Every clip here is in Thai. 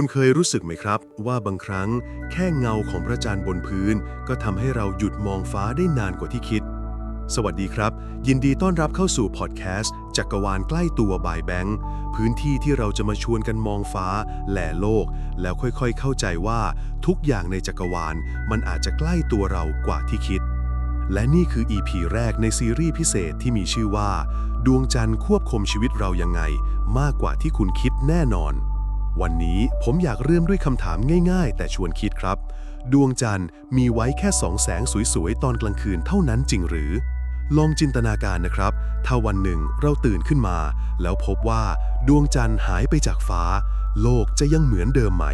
คุณเคยรู้สึกไหมครับ ว่าบางครั้งแค่เงาของพระจันทร์บนพื้น ก็ทำให้เราหยุดมองฟ้าได้นานกว่าที่คิด สวัสดีครับ ยินดีต้อนรับเข้าสู่พอดแคสต์จักรวาลใกล้ตัวบายแบงค์พื้นที่ที่เราจะมาชวนกันมองฟ้า แหล่โลก แล้วค่อยๆ เข้าใจว่าทุกอย่างในจักรวาล มันอาจจะใกล้ตัวเรากว่าที่คิด และนี่คือ EP แรกในซีรีส์พิเศษที่มีชื่อว่า ดวงจันทร์ควบคุมชีวิตเรายังไง มากกว่าที่คุณคิดแน่นอน วันนี้ผมอยากเริ่มด้วยคำถามง่ายๆ แต่ชวนคิดครับ ดวงจันทร์มีไว้แค่สองแสงสวยๆ ตอนกลางคืนเท่านั้นจริงหรือ ลองจินตนาการนะครับ ถ้าวันหนึ่งเราตื่นขึ้นมา แล้วพบว่าดวงจันทร์หายไปจากฟ้า โลกจะยังเหมือนเดิมไหม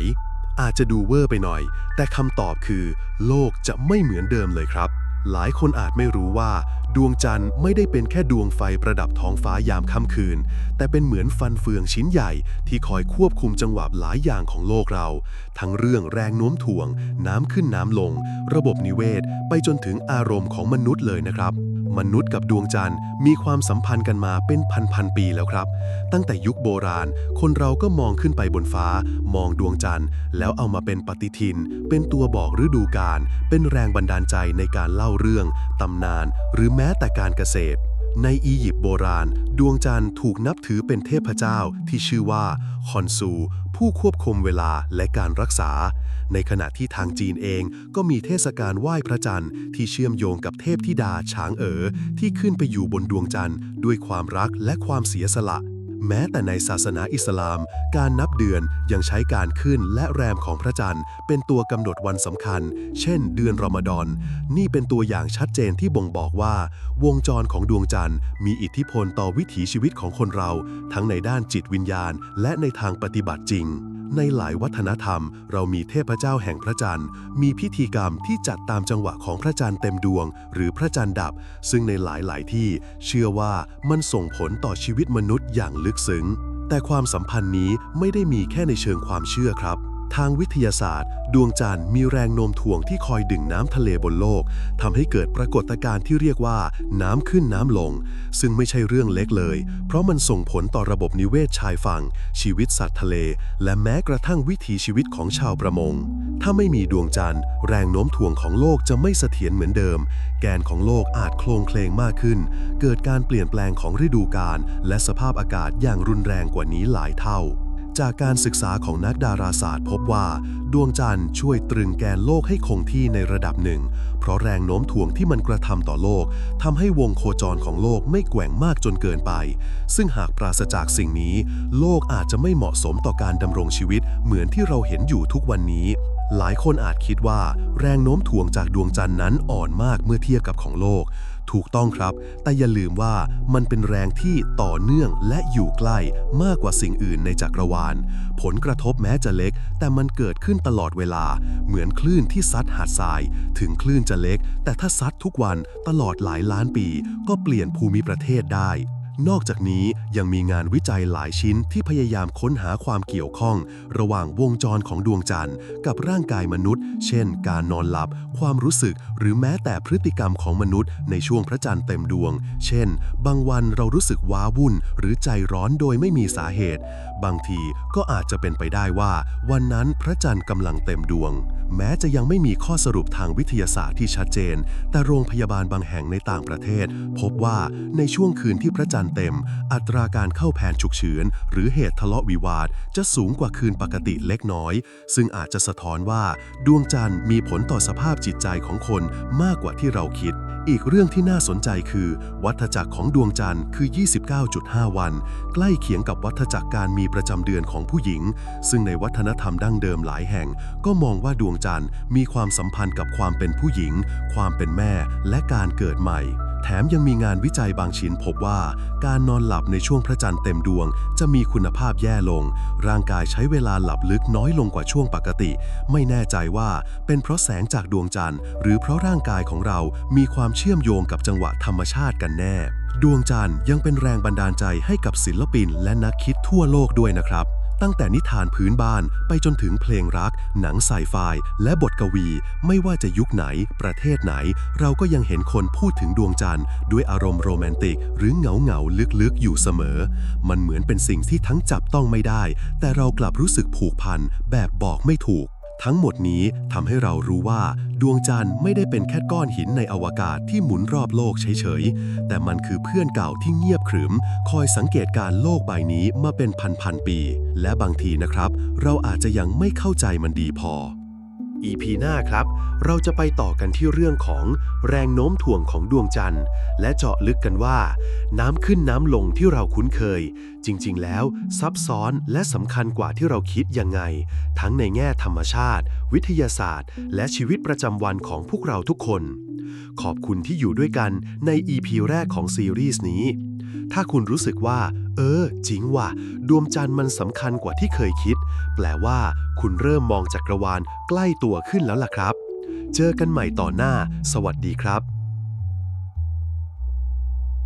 อาจจะดูเวอร์ไปหน่อย แต่คำตอบคือ โลกจะไม่เหมือนเดิมเลยครับ หลายคนอาจไม่รู้ว่า ดวงจันทร์ไม่ได้เป็นแค่ดวงไฟประดับท้องฟ้ายามค่ำคืน แต่เป็นเหมือนฟันเฟืองชิ้นใหญ่ที่คอยควบคุมจังหวะหลายอย่างของโลกเรา ทั้งเรื่องแรงโน้มถ่วง น้ำขึ้นน้ำลง ระบบนิเวศ ไปจนถึงอารมณ์ของมนุษย์เลยนะครับ มนุษย์กับดวงจันทร์มีความสัมพันธ์กันมาเป็นพันๆปีแล้วครับ ตั้งแต่ยุคโบราณ คนเราก็มองขึ้นไปบนฟ้า มองดวงจันทร์ แล้วเอามาเป็นปฏิทิน เป็นตัวบอกฤดูกาลเป็นแรงบันดาลใจในการเล่าเรื่อง ตำนาน หรือแม้แต่การเกษตร ในอียิปต์โบราณ ดวงจันทร์ถูกนับถือเป็นเทพเจ้าที่ชื่อว่าคอนซู ผู้ควบคุมเวลาและการรักษา ในขณะที่ทางจีนเองก็มีเทศกาลไหว้พระจันทร์ที่เชื่อมโยงกับเทพธิดาช้างเอ๋อที่ขึ้นไปอยู่บนดวงจันทร์ด้วยความรักและความเสียสละ แม้แต่ในศาสนาอิสลาม การนับเดือนยังใช้การขึ้นและแรมของพระจันทร์ เป็นตัวกำหนดวันสำคัญ เช่น เดือนรอมฎอน นี่เป็นตัวอย่างชัดเจนที่บ่งบอกว่า วงจรของดวงจันทร์ มีอิทธิพลต่อวิถีชีวิตของคนเรา ทั้งในด้านจิตวิญญาณ และในทางปฏิบัติจริง ในหลายวัฒนธรรม เรามีเทพเจ้าแห่งพระจันทร์ มีพิธีกรรมที่จัดตามจังหวะของพระจันทร์เต็มดวง หรือพระจันทร์ดับ ซึ่งในหลาย ๆ ที่ เชื่อว่ามันส่งผลต่อชีวิตมนุษย์อย่างลึกซึ้ง แต่ความสัมพันธ์นี้ไม่ได้มีแค่ในเชิงความเชื่อครับ ทางวิทยาศาสตร์ ดวงจันทร์มีแรงโน้มถ่วงที่คอยดึงน้ำทะเลบนโลกทำให้เกิดปรากฏการณ์ที่เรียกว่า น้ำขึ้นน้ำลง ซึ่งไม่ใช่เรื่องเล็กเลย เพราะมันส่งผลต่อระบบนิเวศชายฝั่ง ชีวิตสัตว์ทะเล และแม้กระทั่งวิถีชีวิตของชาวประมง ถ้าไม่มีดวงจันทร์ แรงโน้มถ่วงของโลกจะไม่เสถียรเหมือนเดิม แกนของโลกอาจโคลงเคลงมากขึ้น เกิดการเปลี่ยนแปลงของฤดูกาลและสภาพอากาศอย่างรุนแรงกว่านี้หลายเท่า จากการศึกษาของนักดาราศาสตร์พบว่า ดวงจันทร์ช่วยตรึงแกนโลกให้คงที่ในระดับหนึ่ง เพราะแรงโน้มถ่วงที่มันกระทำต่อโลกทำให้วงโคจรของโลกไม่แกว่งมากจนเกินไป ซึ่งหากปราศจากสิ่งนี้ โลกอาจจะไม่เหมาะสมต่อการดำรงชีวิต เหมือนที่เราเห็นอยู่ทุกวันนี้ หลายคนอาจคิดว่า แรงโน้มถ่วงจากดวงจันทร์นั้นอ่อนมากเมื่อเทียบกับของโลก ถูกต้องครับ แต่อย่าลืมว่ามันเป็นแรงที่ต่อเนื่องและอยู่ใกล้มากกว่าสิ่งอื่นในจักรวาล ผลกระทบแม้จะเล็ก แต่มันเกิดขึ้นตลอดเวลา เหมือนคลื่นที่ซัดหาดทราย ถึงคลื่นจะเล็ก แต่ถ้าซัดทุกวันตลอดหลายล้านปี ก็เปลี่ยนภูมิประเทศได้ นอกจากนี้ยังมีงานวิจัยหลายชิ้นที่พยายามค้นหาความเกี่ยวข้อง ระหว่างวงจรของดวงจันทร์กับร่างกายมนุษย์ เช่น การนอนหลับ ความรู้สึก หรือแม้แต่พฤติกรรมของมนุษย์ ในช่วงพระจันทร์เต็มดวง เช่น บางวันเรารู้สึกว้าวุ่น หรือใจร้อนโดยไม่มีสาเหตุ บางทีก็อาจจะเป็นไปได้ว่า วันนั้นพระจันทร์กำลังเต็มดวง แม้จะยังไม่มีข้อสรุปทางวิทยาศาสตร์ที่ชัดเจน แต่โรงพยาบาลบางแห่งในต่างประเทศ พบว่าในช่วงคืนที่พระจันทร์เต็ม อัตราการเข้าแผนฉุกเฉินหรือเหตุทะเลาะวิวาท จะสูงกว่าคืนปกติเล็กน้อย ซึ่งอาจจะสะท้อนว่า ดวงจันทร์มีผลต่อสภาพจิตใจของคนมากกว่าที่เราคิด อีกเรื่องที่น่าสนใจคือ วัฏจักรของดวงจันทร์คือ 29.5 วัน ใกล้เคียงกับวัฏจักรการมีประจำเดือนของผู้หญิง ซึ่งในวัฒนธรรมดั้งเดิมหลายแห่ง ก็มองว่าดวงจันทร์มีความสัมพันธ์กับความเป็นผู้หญิง ความเป็นแม่ และการเกิดใหม่ แถมยังมีงานวิจัยบางชิ้นพบว่า การนอนหลับในช่วงพระจันทร์เต็มดวง จะมีคุณภาพแย่ลง ร่างกายใช้เวลาหลับลึกน้อยลงกว่าช่วงปกติ ไม่แน่ใจว่าเป็นเพราะแสงจากดวงจันทร์ หรือเพราะร่างกายของเรามีความเชื่อมโยงกับจังหวะธรรมชาติกันแน่ ดวงจันทร์ยังเป็นแรงบันดาลใจให้กับศิลปินและนักคิดทั่วโลกด้วยนะครับ ตั้งแต่นิทานพื้นบ้านไปจนถึงเพลงรัก หนังไซไฟและบทกวี ไม่ว่าจะยุคไหน ประเทศไหน เราก็ยังเห็นคนพูดถึงดวงจันทร์ ด้วยอารมณ์โรแมนติก หรือเหงาเหงาลึกๆ อยู่เสมอ มันเหมือนเป็นสิ่งที่ทั้งจับต้องไม่ได้ แต่เรากลับรู้สึกผูกพันแบบบอกไม่ถูก ทั้งหมดนี้ทำให้เรารู้ว่า ดวงจันทร์ไม่ได้เป็นแค่ก้อนหินในอวกาศที่หมุนรอบโลกเฉยๆ แต่มันคือเพื่อนเก่าที่เงียบขรึม คอยสังเกตการโลกใบนี้มาเป็นพันๆปี และบางทีนะครับ เราอาจจะยังไม่เข้าใจมันดีพอ EP หน้าครับ เราจะไปต่อกันที่เรื่องของแรงโน้มถ่วงของดวงจันทร์ และเจาะลึกกันว่า น้ำขึ้นน้ำลงที่เราคุ้นเคย จริง ๆ แล้วซับซ้อนและสำคัญกว่าที่เราคิดยังไง ทั้งในแง่ธรรมชาติ วิทยาศาสตร์ และชีวิตประจำวันของพวกเราทุกคน ขอบคุณที่อยู่ด้วยกันใน EP แรกของซีรีส์นี้ ถ้าคุณรู้สึกว่า เออ จริงว่ะ ดวงจันทร์มันสำคัญกว่าที่เคยคิด แปลว่า คุณเริ่มมองจักรวาลใกล้ตัวขึ้นแล้วล่ะครับ เจอกันใหม่ต่อหน้า สวัสดีครับ